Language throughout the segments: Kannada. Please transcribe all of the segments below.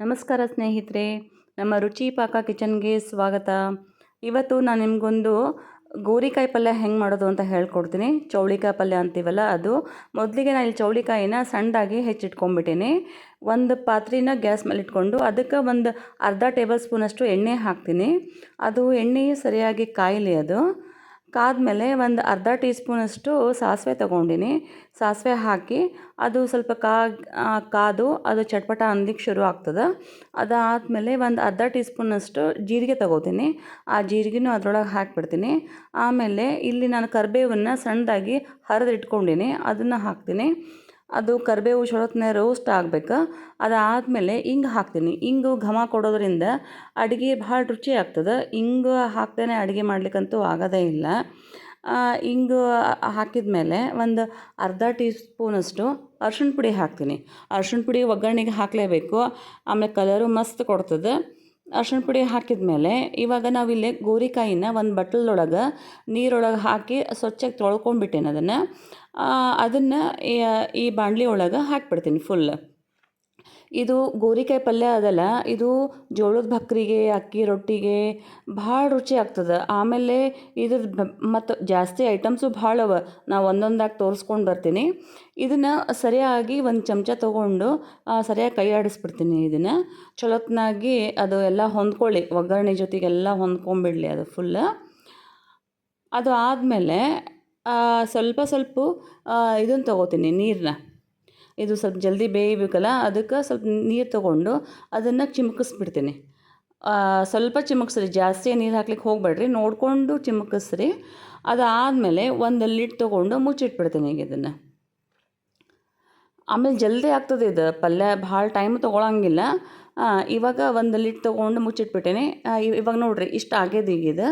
ನಮಸ್ಕಾರ ಸ್ನೇಹಿತರೆ, ನಮ್ಮ ರುಚಿ ಪಾಕ ಕಿಚನ್ಗೆ ಸ್ವಾಗತ. ಇವತ್ತು ನಾನು ನಿಮಗೊಂದು ಗೋರಿಕಾಯಿ ಪಲ್ಯ ಹೆಂಗೆ ಮಾಡೋದು ಅಂತ ಹೇಳ್ಕೊಡ್ತೀನಿ. ಚೌಳಿಕಾಯಿ ಪಲ್ಯ ಅಂತೀವಲ್ಲ ಅದು. ಮೊದಲಿಗೆ ನಾನು ಇಲ್ಲಿ ಚೌಳಿಕಾಯಿನ ಸಣ್ಣದಾಗಿ ಹೆಚ್ಚಿಟ್ಕೊಂಡ್ಬಿಟ್ಟೀನಿ ಒಂದು ಪಾತ್ರೆನ ಗ್ಯಾಸ್ ಮೇಲೆ ಇಟ್ಕೊಂಡು ಅದಕ್ಕೆ ಒಂದು ಅರ್ಧ ಟೇಬಲ್ ಸ್ಪೂನಷ್ಟು ಎಣ್ಣೆ ಹಾಕ್ತೀನಿ. ಅದು ಎಣ್ಣೆ ಸರಿಯಾಗಿ ಕಾಯಲಿ ಅದು. ಕಾದ್ಮೇಲೆ ಒಂದು ಅರ್ಧ ಟೀ ಸ್ಪೂನಷ್ಟು ಸಾಸಿವೆ ತೊಗೊಂಡಿನಿ. ಸಾಸಿವೆ ಹಾಕಿ ಅದು ಸ್ವಲ್ಪ ಕಾ ಕಾದು ಅದು ಚಟ್ಪಟ ಅನ್ಲಿಕ್ಕೆ ಶುರು ಆಗ್ತದೆ. ಅದಾದಮೇಲೆ ಒಂದು ಅರ್ಧ ಟೀ ಸ್ಪೂನಷ್ಟು ಜೀರಿಗೆ ತೊಗೋತೀನಿ. ಆ ಜೀರಿಗೆನೂ ಅದರೊಳಗೆ ಹಾಕಿಬಿಡ್ತೀನಿ. ಆಮೇಲೆ ಇಲ್ಲಿ ನಾನು ಕರಿಬೇವನ್ನು ಸಣ್ಣದಾಗಿ ಹರಿದು ಇಟ್ಕೊಂಡೀನಿ. ಅದನ್ನು ಹಾಕ್ತೀನಿ. ಅದು ಕರಿಬೇವು ಶೊಳತ್ನೇ ರೋಸ್ಟ್ ಆಗ್ಬೇಕು. ಅದಾದಮೇಲೆ ಹಿಂಗೆ ಹಾಕ್ತೀನಿ. ಹಿಂಗು ಘಮ ಕೊಡೋದ್ರಿಂದ ಅಡುಗೆ ಭಾಳ ರುಚಿ ಆಗ್ತದೆ. ಹಿಂಗೆ ಹಾಕ್ತೇನೆ ಅಡುಗೆ ಮಾಡ್ಲಿಕ್ಕಂತೂ ಆಗೋದೇ ಇಲ್ಲ. ಹಿಂಗೆ ಹಾಕಿದ ಮೇಲೆ ಒಂದು ಅರ್ಧ ಟೀ ಸ್ಪೂನಷ್ಟು ಅರ್ಶಿಣ ಪುಡಿ ಹಾಕ್ತೀನಿ. ಅರ್ಶಿಣ ಪುಡಿ ಒಗ್ಗರಣೆಗೆ ಹಾಕಲೇಬೇಕು. ಆಮೇಲೆ ಕಲರು ಮಸ್ತ್ ಕೊಡ್ತದೆ. ಅರ್ಶಿಣ ಪುಡಿ ಹಾಕಿದ ಮೇಲೆ ಇವಾಗ ನಾವಿಲ್ಲಿ ಗೋರಿಕಾಯಿನ ಒಂದು ಬಟ್ಲೊಳಗೆ ನೀರೊಳಗೆ ಹಾಕಿ ಸ್ವಚ್ಛಾಗಿ ತೊಳ್ಕೊಂಡ್ಬಿಟ್ಟೇನೆ ಅದನ್ನು. ಅದನ್ನು ಈ ಬಾಣಲಿ ಒಳಗೆ ಹಾಕಿಬಿಡ್ತೀನಿ ಫುಲ್ ಇದು ಗೋರಿಕಾಯಿ ಪಲ್ಯ ಅದಲ್ಲ, ಇದು ಜೋಳದ ಭಕ್ರಿಗೆ ಅಕ್ಕಿ ರೊಟ್ಟಿಗೆ ಭಾಳ ರುಚಿ ಆಗ್ತದೆ. ಆಮೇಲೆ ಇದ್ರ ಮತ್ತು ಜಾಸ್ತಿ ಐಟಮ್ಸು ಭಾಳ ಅವ. ನಾವು ಒಂದೊಂದಾಗಿ ತೋರಿಸ್ಕೊಂಡು ಬರ್ತೀನಿ. ಇದನ್ನು ಸರಿಯಾಗಿ ಒಂದು ಚಮಚ ತೊಗೊಂಡು ಸರಿಯಾಗಿ ಕೈ ಆಡಿಸ್ಬಿಡ್ತೀನಿ ಇದನ್ನು. ಚಲೋತ್ನಾಗಿ ಅದು ಎಲ್ಲ ಹೊಂದ್ಕೊಳ್ಳಿ. ಒಗ್ಗರಣೆ ಜೊತೆಗೆಲ್ಲ ಹೊಂದ್ಕೊಂಬಿಡಲಿ ಅದು ಫುಲ್ ಅದು ಆದಮೇಲೆ ಸ್ವಲ್ಪ ಸ್ವಲ್ಪ ಇದನ್ನು ತೊಗೋತೀನಿ ನೀರನ್ನ ಇದು ಸ್ವಲ್ಪ ಜಲ್ದಿ ಬೇಯಬೇಕಲ್ಲ, ಅದಕ್ಕೆ ಸ್ವಲ್ಪ ನೀರು ತೊಗೊಂಡು ಅದನ್ನು ಚಿಮುಕಿಸ್ಬಿಡ್ತೀನಿ. ಸ್ವಲ್ಪ ಚಿಮುಕ್ಸ್ರಿ, ಜಾಸ್ತಿ ನೀರು ಹಾಕ್ಲಿಕ್ಕೆ ಹೋಗಬೇಡ್ರಿ, ನೋಡಿಕೊಂಡು ಚಿಮುಕಿಸ್ರಿ. ಅದಾದಮೇಲೆ ಒಂದು ಲಿಟ್ ತೊಗೊಂಡು ಮುಚ್ಚಿಟ್ಬಿಡ್ತೀನಿ ಈಗ ಇದನ್ನು. ಆಮೇಲೆ ಜಲ್ದಿ ಆಗ್ತದೆ ಇದು, ಪಲ್ಯ ಭಾಳ ಟೈಮ್ ತೊಗೊಳಂಗಿಲ್ಲ. ಇವಾಗ ಒಂದು ಲಿಟ್ ತೊಗೊಂಡು ಮುಚ್ಚಿಟ್ಬಿಟ್ಟೇನೆ. ಇವಾಗ ನೋಡ್ರಿ, ಇಷ್ಟು ಆಗ್ಯದ ಈಗ ಇದು.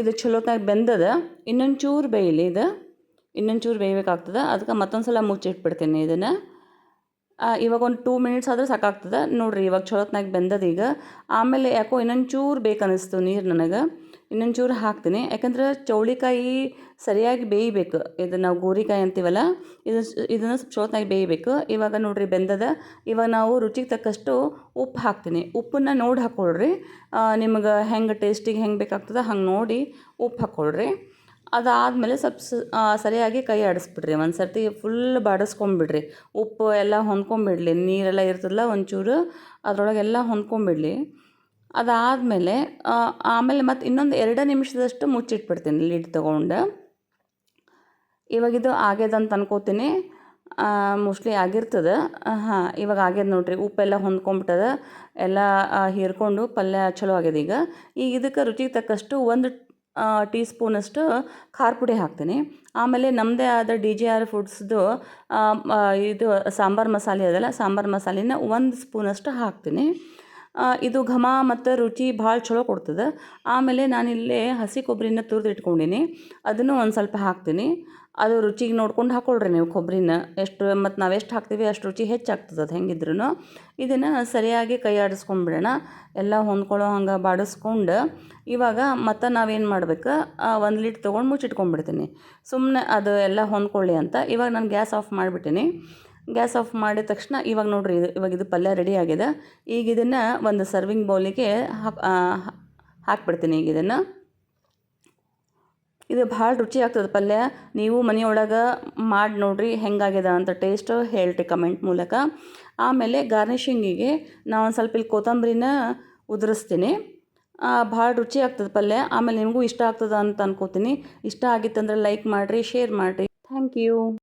ಇದು ಚಲೋತಾಗಿ ಬೆಂದದ, ಇನ್ನೊಂದು ಚೂರು ಬೇಯಲಿ ಇದು. ಇನ್ನೊಂದು ಚೂರು ಬೇಯಬೇಕಾಗ್ತದೆ. ಅದಕ್ಕೆ ಮತ್ತೊಂದು ಸಲ ಮುಚ್ಚಿಟ್ಬಿಡ್ತೀನಿ ಇದನ್ನು. ಇವಾಗ ಒಂದು ಟೂ ಮಿನಿಟ್ಸ್ ಆದರೆ ಸಾಕಾಗ್ತದೆ. ನೋಡಿರಿ, ಇವಾಗ ಚಲೋತ್ನಾಗ ಬೆಂದದ ಈಗ. ಆಮೇಲೆ ಯಾಕೋ ಇನ್ನೊಂಚೂರು ಬೇಕನ್ನಿಸ್ತು ನೀರು ನನಗೆ. ಇನ್ನೊಂಚೂರು ಹಾಕ್ತೀನಿ. ಯಾಕಂದ್ರೆ ಚೌಳಿಕಾಯಿ ಸರಿಯಾಗಿ ಬೇಯಬೇಕು. ಇದು ನಾವು ಗೋರಿಕಾಯಿ ಅಂತೀವಲ್ಲ, ಇದು ಇದನ್ನು ಚಲೋತ್ನಾಗಿ ಬೇಯಬೇಕು. ಇವಾಗ ನೋಡಿರಿ ಬೆಂದದ. ಇವಾಗ ನಾವು ರುಚಿಗೆ ತಕ್ಕಷ್ಟು ಉಪ್ಪು ಹಾಕ್ತೀನಿ. ಉಪ್ಪನ್ನು ನೋಡಿ ಹಾಕ್ಕೊಳ್ರಿ ನಿಮ್ಗೆ ಹೆಂಗೆ ಟೇಸ್ಟಿಗೆ ಹೆಂಗೆ ಬೇಕಾಗ್ತದೆ ಹಂಗೆ ನೋಡಿ ಉಪ್ಪು ಹಾಕ್ಕೊಳ್ರಿ ಅದಾದಮೇಲೆ ಸ್ವಲ್ಪ ಸರಿಯಾಗಿ ಕೈ ಆಡಿಸ್ಬಿಡ್ರಿ. ಒಂದು ಸರ್ತಿ ಫುಲ್ ಬಾಡಿಸ್ಕೊಂಬಿಡ್ರಿ ಉಪ್ಪು ಎಲ್ಲ ಹೊಂದ್ಕೊಂಬಿಡಲಿ ನೀರೆಲ್ಲ ಇರ್ತದಲ್ಲ ಒಂಚೂರು, ಅದರೊಳಗೆಲ್ಲ ಹೊಂದ್ಕೊಂಬಿಡಲಿ ಅದಾದಮೇಲೆ ಆಮೇಲೆ ಮತ್ತು ಇನ್ನೊಂದು ಎರಡು ನಿಮಿಷದಷ್ಟು ಮುಚ್ಚಿಟ್ಬಿಡ್ತೀನಿ ಲಿಡ್ ತೊಗೊಂಡು. ಇವಾಗಿದು ಆಗ್ಯದ ಅಂತ ಅನ್ಕೋತೀನಿ. ಮೋಸ್ಟ್ಲಿ ಆಗಿರ್ತದೆ. ಹಾಂ, ಇವಾಗ ಆಗ್ಯದ ನೋಡಿರಿ. ಉಪ್ಪೆಲ್ಲ ಹೊಂದ್ಕೊಂಬಿಟ್ಟದ ಎಲ್ಲ ಹೀರ್ಕೊಂಡು ಪಲ್ಯ ಚಲೋ ಆಗ್ಯದ ಈಗ. ಈಗ ಇದಕ್ಕೆ ರುಚಿಗೆ ತಕ್ಕಷ್ಟು ಒಂದು ಟೀ ಸ್ಪೂನಷ್ಟು ಖಾರ ಪುಡಿ ಹಾಕ್ತೀನಿ. ಆಮೇಲೆ ನಮ್ಮದೇ ಆದ ಡಿ ಜಿ ಆರ್ ಫುಡ್ಸ್ದು ಇದು ಸಾಂಬಾರು ಮಸಾಲೆ ಅದಲ್ಲ, ಸಾಂಬಾರು ಮಸಾಲೆನ ಒಂದು ಸ್ಪೂನಷ್ಟು ಹಾಕ್ತೀನಿ. ಇದು ಘಮ ಮತ್ತು ರುಚಿ ಭಾಳ ಚಲೋ ಕೊಡ್ತದೆ. ಆಮೇಲೆ ನಾನಿಲ್ಲಿ ಹಸಿ ಕೊಬ್ಬರಿನ ತುರಿದು ಇಟ್ಕೊಂಡೀನಿ ಅದನ್ನು ಒಂದು ಸ್ವಲ್ಪ ಹಾಕ್ತೀನಿ. ಅದು ರುಚಿಗೆ ನೋಡ್ಕೊಂಡು ಹಾಕ್ಕೊಳ್ರಿ ನೀವು ಕೊಬ್ಬರಿನ. ಎಷ್ಟು ಮತ್ತು ನಾವು ಎಷ್ಟು ಹಾಕ್ತೀವಿ ಅಷ್ಟು ರುಚಿ ಹೆಚ್ಚಾಗ್ತದೆ ಅದು ಹೆಂಗಿದ್ರು ಇದನ್ನು ಸರಿಯಾಗಿ ಕೈ ಆಡಿಸ್ಕೊಂಡ್ಬಿಡೋಣ ಎಲ್ಲ ಹೊಂದ್ಕೊಳ್ಳೋ ಹಂಗೆ ಬಾಡಿಸ್ಕೊಂಡು ಇವಾಗ ಮತ್ತೆ ನಾವೇನು ಮಾಡ್ಬೇಕು? ಒಂದು ಲೀಟ್ ತೊಗೊಂಡು ಮುಚ್ಚಿಟ್ಕೊಂಡ್ಬಿಡ್ತೀನಿ ಸುಮ್ಮನೆ ಅದು ಎಲ್ಲ ಹೊಂದ್ಕೊಳ್ಳಿ ಅಂತ. ಇವಾಗ ನಾನು ಗ್ಯಾಸ್ ಆಫ್ ಮಾಡಿಬಿಟ್ಟಿನಿ. ಗ್ಯಾಸ್ ಆಫ್ ಮಾಡಿದ ತಕ್ಷಣ ಇವಾಗ ನೋಡಿರಿ ಇದು, ಇವಾಗ ಇದು ಪಲ್ಯ ರೆಡಿ ಆಗಿದೆ. ಈಗ ಇದನ್ನು ಒಂದು ಸರ್ವಿಂಗ್ ಬೌಲಿಗೆ ಹಾಕಿ ಹಾಕ್ಬಿಡ್ತೀನಿ ಈಗ ಇದನ್ನು. ಇದು ಭಾಳ ರುಚಿ ಆಗ್ತದೆ ಪಲ್ಯ. ನೀವು ಮನೆಯೊಳಗೆ ಮಾಡಿ ನೋಡಿರಿ ಹೆಂಗಾಗಿದೆ ಅಂತ ಟೇಸ್ಟ್ ಹೇಳ್ರಿ ಕಮೆಂಟ್ ಮೂಲಕ. ಆಮೇಲೆ ಗಾರ್ನಿಷಿಂಗಿಗೆ ನಾವು ಒಂದು ಸ್ವಲ್ಪ ಇಲ್ಲಿ ಕೊತ್ತಂಬರಿನ ಉದುರಿಸ್ತೀನಿ. ಭಾಳ ರುಚಿ ಆಗ್ತದೆ ಪಲ್ಯ. ಆಮೇಲೆ ನಿಮಗೂ ಇಷ್ಟ ಆಗ್ತದೆ ಅಂತ ಅನ್ಕೋತೀನಿ. ಇಷ್ಟ ಆಗಿತ್ತಂದ್ರೆ ಲೈಕ್ ಮಾಡಿರಿ ಶೇರ್ ಮಾಡಿರಿ. Thank you